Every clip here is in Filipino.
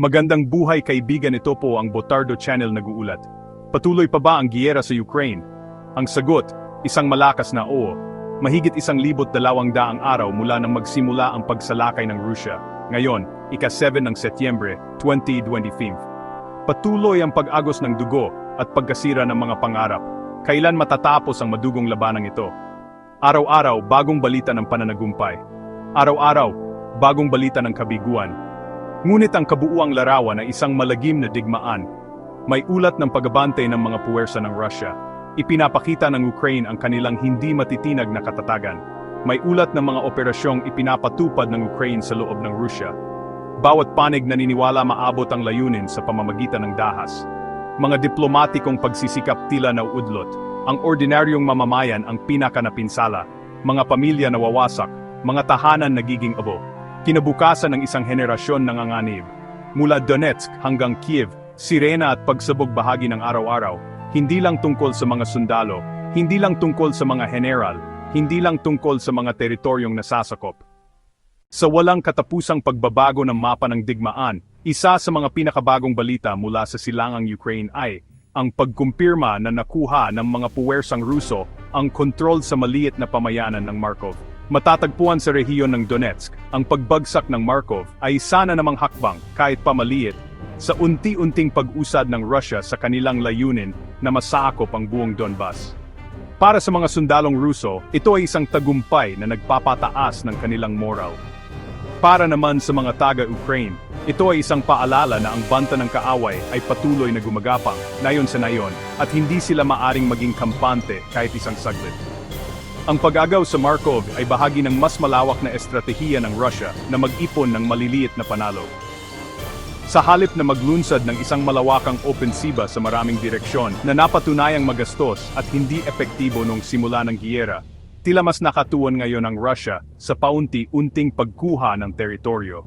Magandang buhay kaibigan ito po ang Botardo Channel nag-uulat. Patuloy pa ba ang giyera sa Ukraine? Ang sagot, isang malakas na oo. Mahigit isang libot dalawang daang araw mula nang magsimula ang pagsalakay ng Rusya. Ngayon, ika-7 ng Setyembre, 2025. Patuloy ang pag-agos ng dugo at pagkasira ng mga pangarap. Kailan matatapos ang madugong labanang ito? Araw-araw, bagong balita ng pananagumpay. Araw-araw, bagong balita ng kabiguan. Ngunit ang kabuuang larawan ay isang malagim na digmaan. May ulat ng pagbabante ng mga puwersa ng Russia. Ipinapakita ng Ukraine ang kanilang hindi matitinag na katatagan. May ulat ng mga operasyong ipinapatupad ng Ukraine sa loob ng Russia. Bawat panig naniniwala maabot ang layunin sa pamamagitan ng dahas. Mga diplomatikong pagsisikap tila na udlot. Ang ordinaryong mamamayan ang pinakanapinsala. Mga pamilya nawawasak, mga tahanan nagiging abo kinabukasan ng isang henerasyon ng anganib. Mula Donetsk hanggang Kiev, sirena at pagsabog bahagi ng araw-araw, hindi lang tungkol sa mga sundalo, hindi lang tungkol sa mga general, hindi lang tungkol sa mga teritoryong nasasakop. Sa walang katapusang pagbabago ng mapa ng digmaan, isa sa mga pinakabagong balita mula sa silangang Ukraine ay ang pagkumpirma na nakuha ng mga puwersang Ruso ang kontrol sa maliit na pamayanan ng Markov. Matatagpuan sa rehiyon ng Donetsk, ang pagbagsak ng Markov ay sana namang hakbang, kahit pamaliit, sa unti-unting pag-usad ng Russia sa kanilang layunin na masakop ang buong Donbas. Para sa mga sundalong Ruso, ito ay isang tagumpay na nagpapataas ng kanilang moral. Para naman sa mga taga-Ukraine, ito ay isang paalala na ang banta ng kaaway ay patuloy na gumagapang, nayon sa nayon, at hindi sila maaring maging kampante kahit isang saglit. Ang pag-agaw sa Markov ay bahagi ng mas malawak na estratehiya ng Russia na mag-ipon ng maliliit na panalo. Sa halip na maglunsad ng isang malawakang opensiba sa maraming direksyon na napatunayang magastos at hindi epektibo nung simula ng giyera, tila mas nakatuon ngayon ang Russia sa paunti-unting pagkuha ng teritoryo.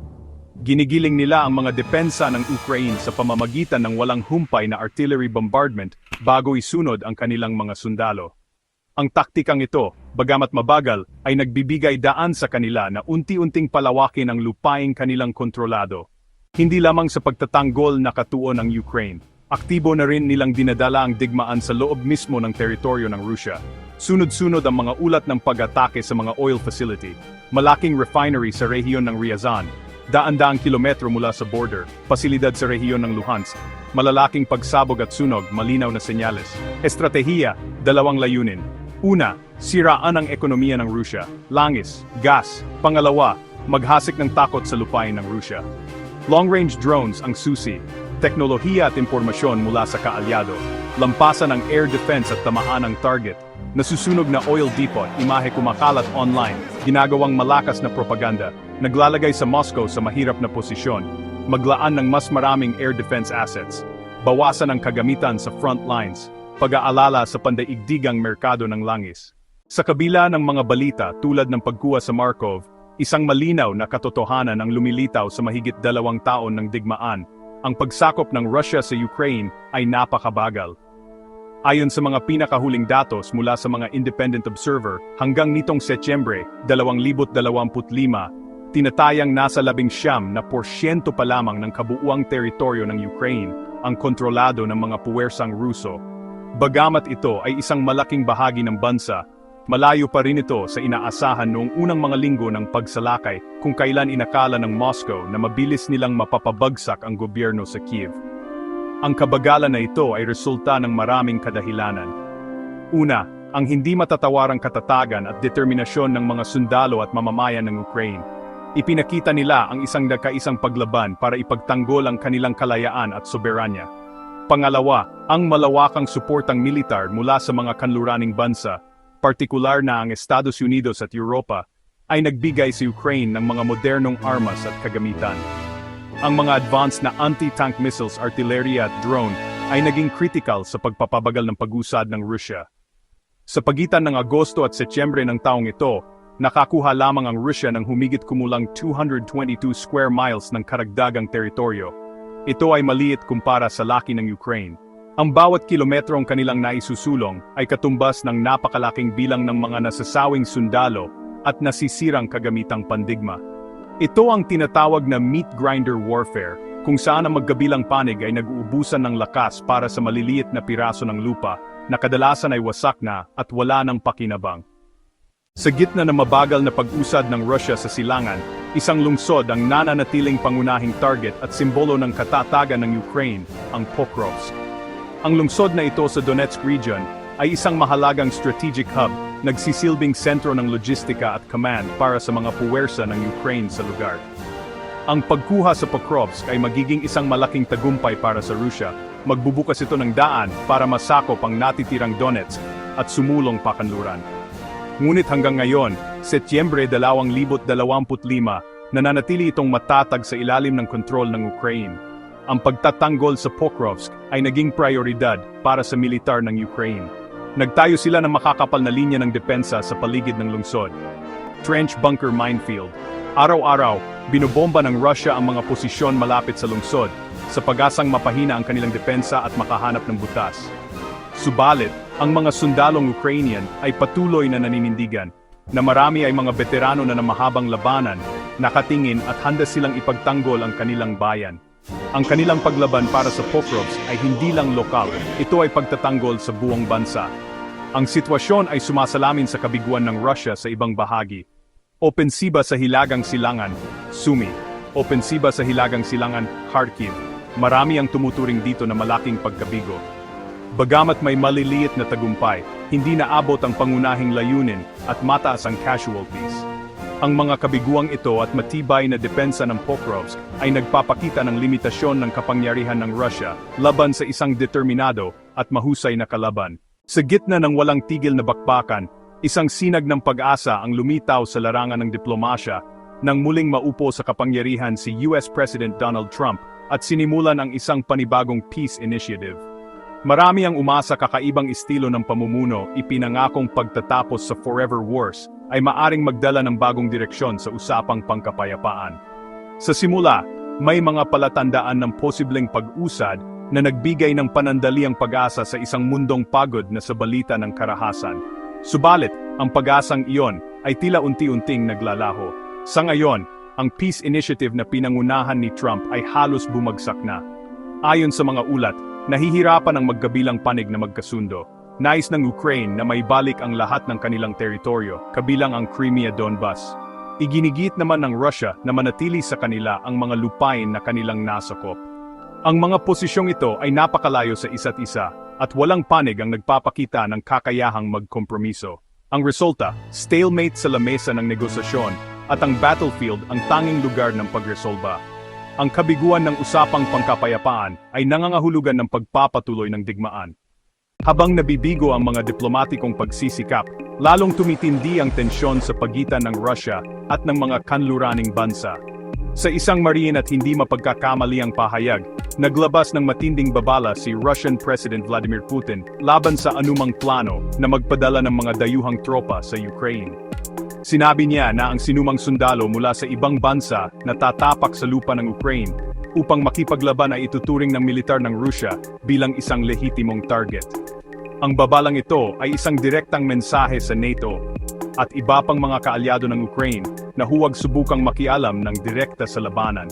Ginigiling nila ang mga depensa ng Ukraine sa pamamagitan ng walang humpay na artillery bombardment bago isunod ang kanilang mga sundalo. Ang taktikang ito, bagamat mabagal, ay nagbibigay daan sa kanila na unti-unting palawakin ang lupaing kanilang kontrolado. Hindi lamang sa pagtatanggol na katuon ng Ukraine, aktibo na rin nilang dinadala ang digmaan sa loob mismo ng teritoryo ng Russia. Sunod-sunod ang mga ulat ng pag-atake sa mga oil facility, malaking refinery sa rehiyon ng Ryazan, daan-daang kilometro mula sa border, pasilidad sa rehiyon ng Luhansk, malalaking pagsabog at sunog, malinaw na senyales. Estratehiya, dalawang layunin, Una, siraan ang ekonomiya ng Rusya, langis, gas. Pangalawa, maghasik ng takot sa lupain ng Rusya. Long-range drones ang susi, teknolohiya at impormasyon mula sa kaalyado, lampasan ang air defense at tamaan ang target, nasusunog na oil depot, imahe kumakalat online, ginagawang malakas na propaganda, naglalagay sa Moscow sa mahirap na posisyon, maglaan ng mas maraming air defense assets, bawasan ang kagamitan sa front lines, pag-aalala sa pandaigdigang merkado ng langis. Sa kabila ng mga balita tulad ng pagkuha sa Markov, isang malinaw na katotohanan ang lumilitaw sa mahigit dalawang taon ng digmaan. Ang pagsakop ng Russia sa Ukraine ay napakabagal. Ayon sa mga pinakahuling datos mula sa mga independent observer, hanggang nitong Setyembre 2025, tinatayang nasa labing siyam na porsyento pa lamang ng kabuuang teritoryo ng Ukraine ang kontrolado ng mga puwersang Ruso Bagamat ito ay isang malaking bahagi ng bansa, malayo pa rin ito sa inaasahan noong unang mga linggo ng pagsalakay kung kailan inakala ng Moscow na mabilis nilang mapapabagsak ang gobyerno sa Kiev. Ang kabagalan na ito ay resulta ng maraming kadahilanan. Una, ang hindi matatawarang katatagan at determinasyon ng mga sundalo at mamamayan ng Ukraine. Ipinakita nila ang isang nagkaisang paglaban para ipagtanggol ang kanilang kalayaan at soberanya. Pangalawa, ang malawakang suportang militar mula sa mga kanluraning bansa, partikular na ang Estados Unidos at Europa, ay nagbigay sa Ukraine ng mga modernong armas at kagamitan. Ang mga advanced na anti-tank missiles, artillery at drone ay naging critical sa pagpapabagal ng pag-usad ng Russia. Sa pagitan ng Agosto at Setyembre ng taong ito, nakakuha lamang ang Russia ng humigit kumulang 222 square miles ng karagdagang teritoryo ito ay maliit kumpara sa laki ng Ukraine. Ang bawat kilometrong kanilang naisusulong ay katumbas ng napakalaking bilang ng mga nasasawing sundalo at nasisirang kagamitang pandigma. Ito ang tinatawag na meat grinder warfare, kung saan ang magkabilang panig ay nag-uubusan ng lakas para sa maliliit na piraso ng lupa na kadalasan ay wasak na at wala ng pakinabang. Sa gitna ng mabagal na pag-usad ng Russia sa silangan, isang lungsod ang nananatiling pangunahing target at simbolo ng katatagan ng Ukraine, ang Pokrovsk. Ang lungsod na ito sa Donetsk region ay isang mahalagang strategic hub, nagsisilbing sentro ng logistika at command para sa mga puwersa ng Ukraine sa lugar. Ang pagkuha sa Pokrovsk ay magiging isang malaking tagumpay para sa Rusya. Magbubukas ito ng daan para masakop ang natitirang Donetsk at sumulong pakanluran. Ngunit hanggang ngayon, Setyembre 2025, nananatili itong matatag sa ilalim ng kontrol ng Ukraine. Ang pagtatanggol sa Pokrovsk ay naging prioridad para sa militar ng Ukraine. Nagtayo sila ng makakapal na linya ng depensa sa paligid ng lungsod. Trench bunker minefield. Araw-araw, binobomba ng Russia ang mga posisyon malapit sa lungsod, sa pag-asang mapahina ang kanilang depensa at makahanap ng butas. Subalit, ang mga sundalong Ukrainian ay patuloy na naninindigan, na marami ay mga veterano na namahabang labanan, nakatingin at handa silang ipagtanggol ang kanilang bayan. Ang kanilang paglaban para sa Pokrovsk ay hindi lang lokal, ito ay pagtatanggol sa buong bansa. Ang sitwasyon ay sumasalamin sa kabiguan ng Russia sa ibang bahagi. Opensiba sa Hilagang Silangan, Sumi. Opensiba sa Hilagang Silangan, Kharkiv. Marami ang tumuturing dito na malaking pagkabigo. Bagamat may maliliit na tagumpay, hindi naabot ang pangunahing layunin at mataas ang casualties. Ang mga kabiguang ito at matibay na depensa ng Pokrovsk ay nagpapakita ng limitasyon ng kapangyarihan ng Russia laban sa isang determinado at mahusay na kalaban. Sa gitna ng walang tigil na bakbakan, isang sinag ng pag-asa ang lumitaw sa larangan ng diplomasya nang muling maupo sa kapangyarihan si US President Donald Trump at sinimulan ang isang panibagong peace initiative. Marami ang umasa kakaibang estilo ng pamumuno, ipinangakong pagtatapos sa forever wars, ay maaring magdala ng bagong direksyon sa usapang pangkapayapaan. Sa simula, may mga palatandaan ng posibleng pag-usad na nagbigay ng panandaliang pag-asa sa isang mundong pagod na sa balita ng karahasan. Subalit, ang pag-asang iyon ay tila unti-unting naglalaho. Sa ngayon, ang peace initiative na pinangunahan ni Trump ay halos bumagsak na. Ayon sa mga ulat, nahihirapan ang magkabilang panig na magkasundo. Nais ng Ukraine na may balik ang lahat ng kanilang teritoryo, kabilang ang Crimea Donbas. Iginigit naman ng Russia na manatili sa kanila ang mga lupain na kanilang nasakop. Ang mga posisyong ito ay napakalayo sa isa't isa, at walang panig ang nagpapakita ng kakayahang magkompromiso. Ang resulta, stalemate sa lamesa ng negosasyon, at ang battlefield ang tanging lugar ng pagresolba. Ang kabiguan ng usapang pangkapayapaan ay nangangahulugan ng pagpapatuloy ng digmaan. Habang nabibigo ang mga diplomatikong pagsisikap, lalong tumitindi ang tensyon sa pagitan ng Russia at ng mga kanluraning bansa. Sa isang mariin at hindi mapagkakamali ang pahayag, naglabas ng matinding babala si Russian President Vladimir Putin laban sa anumang plano na magpadala ng mga dayuhang tropa sa Ukraine. Sinabi niya na ang sinumang sundalo mula sa ibang bansa na tatapak sa lupa ng Ukraine upang makipaglaban ay ituturing ng militar ng Russia bilang isang lehitimong target. Ang babalang ito ay isang direktang mensahe sa NATO at iba pang mga kaalyado ng Ukraine na huwag subukang makialam ng direkta sa labanan.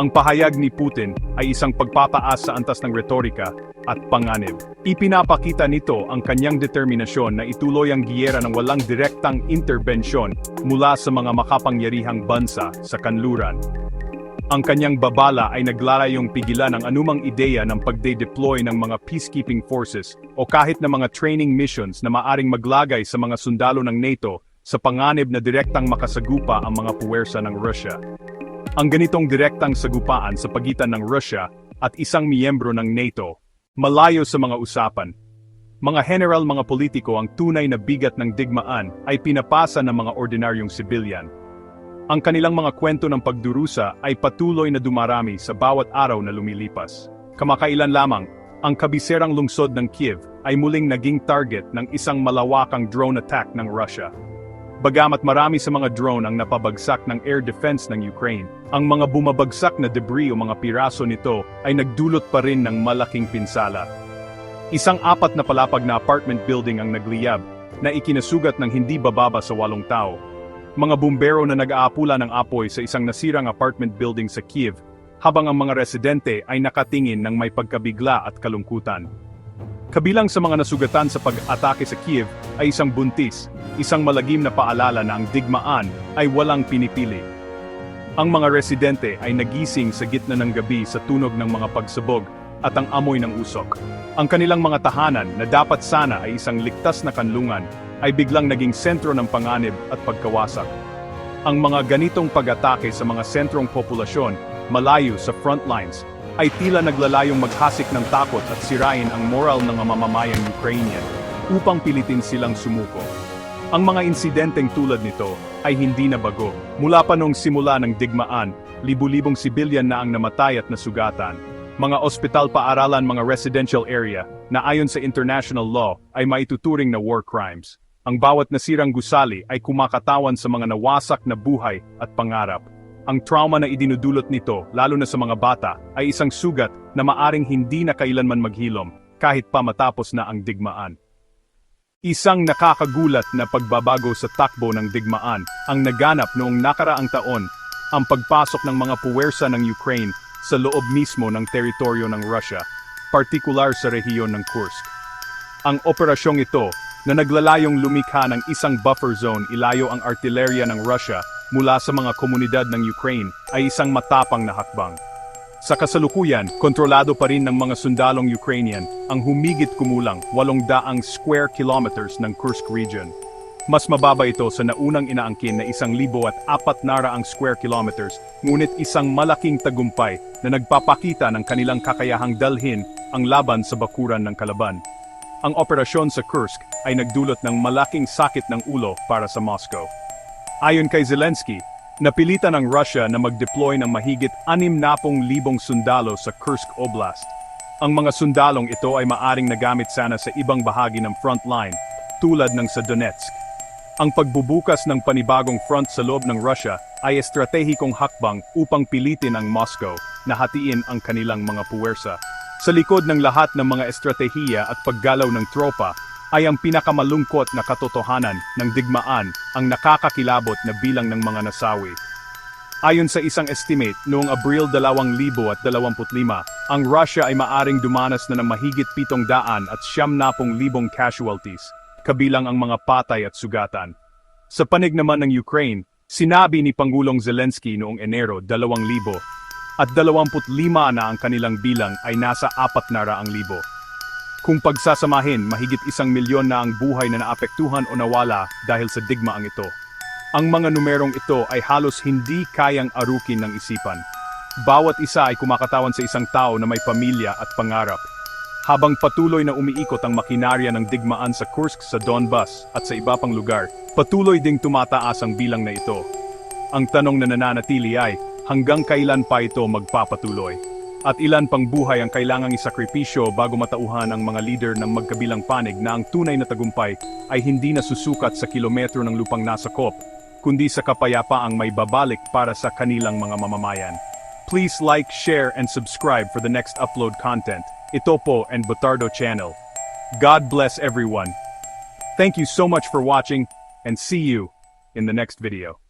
Ang pahayag ni Putin ay isang pagpapaas sa antas ng retorika at panganib. Ipinapakita nito ang kanyang determinasyon na ituloy ang giyera ng walang direktang interbensyon mula sa mga makapangyarihang bansa sa kanluran. Ang kanyang babala ay naglalayong pigilan ang anumang ideya ng pagde-deploy ng mga peacekeeping forces o kahit na mga training missions na maaring maglagay sa mga sundalo ng NATO sa panganib na direktang makasagupa ang mga puwersa ng Russia. Ang ganitong direktang sagupaan sa pagitan ng Russia at isang miyembro ng NATO, malayo sa mga usapan. Mga general mga politiko ang tunay na bigat ng digmaan ay pinapasa ng mga ordinaryong sibilyan. Ang kanilang mga kwento ng pagdurusa ay patuloy na dumarami sa bawat araw na lumilipas. Kamakailan lamang, ang kabiserang lungsod ng Kiev ay muling naging target ng isang malawakang drone attack ng Russia. Bagamat marami sa mga drone ang napabagsak ng air defense ng Ukraine, ang mga bumabagsak na debris o mga piraso nito ay nagdulot pa rin ng malaking pinsala. Isang apat na palapag na apartment building ang nagliyab, na ikinasugat ng hindi bababa sa walong tao. Mga bumbero na nag-aapula ng apoy sa isang nasirang apartment building sa Kiev, habang ang mga residente ay nakatingin ng may pagkabigla at kalungkutan. Kabilang sa mga nasugatan sa pag-atake sa Kiev ay isang buntis, isang malagim na paalala na ang digmaan ay walang pinipili. Ang mga residente ay nagising sa gitna ng gabi sa tunog ng mga pagsabog at ang amoy ng usok. Ang kanilang mga tahanan na dapat sana ay isang ligtas na kanlungan ay biglang naging sentro ng panganib at pagkawasak. Ang mga ganitong pag-atake sa mga sentrong populasyon, malayo sa front lines, ay tila naglalayong maghasik ng takot at sirain ang moral ng mga mamamayang Ukrainian upang pilitin silang sumuko. Ang mga insidenteng tulad nito ay hindi na bago. Mula pa nung simula ng digmaan, libu-libong sibilyan na ang namatay at nasugatan. Mga ospital paaralan mga residential area na ayon sa international law ay maituturing na war crimes. Ang bawat nasirang gusali ay kumakatawan sa mga nawasak na buhay at pangarap. Ang trauma na idinudulot nito, lalo na sa mga bata, ay isang sugat na maaring hindi na kailanman maghilom, kahit pa matapos na ang digmaan. Isang nakakagulat na pagbabago sa takbo ng digmaan ang naganap noong nakaraang taon, ang pagpasok ng mga puwersa ng Ukraine sa loob mismo ng teritoryo ng Russia, partikular sa rehiyon ng Kursk. Ang operasyong ito, na naglalayong lumikha ng isang buffer zone ilayo ang artilerya ng Russia mula sa mga komunidad ng Ukraine, ay isang matapang na hakbang. Sa kasalukuyan, kontrolado pa rin ng mga sundalong Ukrainian ang humigit kumulang 800 square kilometers ng Kursk region. Mas mababa ito sa naunang inaangkin na isang libo at apat naraang square kilometers, ngunit isang malaking tagumpay na nagpapakita ng kanilang kakayahang dalhin ang laban sa bakuran ng kalaban. Ang operasyon sa Kursk ay nagdulot ng malaking sakit ng ulo para sa Moscow. Ayon kay Zelensky, napilitan ang Russia na mag-deploy ng mahigit 60,000 sundalo sa Kursk Oblast. Ang mga sundalong ito ay maaring nagamit sana sa ibang bahagi ng front line, tulad ng sa Donetsk. Ang pagbubukas ng panibagong front sa loob ng Russia ay estratehikong hakbang upang pilitin ang Moscow na hatiin ang kanilang mga puwersa. Sa likod ng lahat ng mga estratehiya at paggalaw ng tropa ay ang pinakamalungkot na katotohanan ng digmaan ang nakakakilabot na bilang ng mga nasawi. Ayon sa isang estimate noong Abril 2025, ang Russia ay maaring dumanas na ng mahigit 700 at 70,000 casualties, kabilang ang mga patay at sugatan. Sa panig naman ng Ukraine, sinabi ni Pangulong Zelensky noong Enero 2000 at 25 na ang kanilang bilang ay nasa 400,000. Kung pagsasamahin, mahigit isang milyon na ang buhay na naapektuhan o nawala dahil sa digmaang ito. Ang mga numerong ito ay halos hindi kayang arukin ng isipan. Bawat isa ay kumakatawan sa isang tao na may pamilya at pangarap. Habang patuloy na umiikot ang makinarya ng digmaan sa Kursk sa Donbas at sa iba pang lugar, patuloy ding tumataas ang bilang na ito. Ang tanong na nananatili ay, hanggang kailan pa ito magpapatuloy? At ilan pang buhay ang kailangang isakripisyo bago matauhan ang mga leader ng magkabilang panig na ang tunay na tagumpay ay hindi nasusukat sa kilometro ng lupang nasakop, kundi sa kapayapaang may babalik para sa kanilang mga mamamayan. Please like, share, and subscribe for the next upload content. Ito po and Botardo channel. God bless everyone. Thank you so much for watching, and see you in the next video.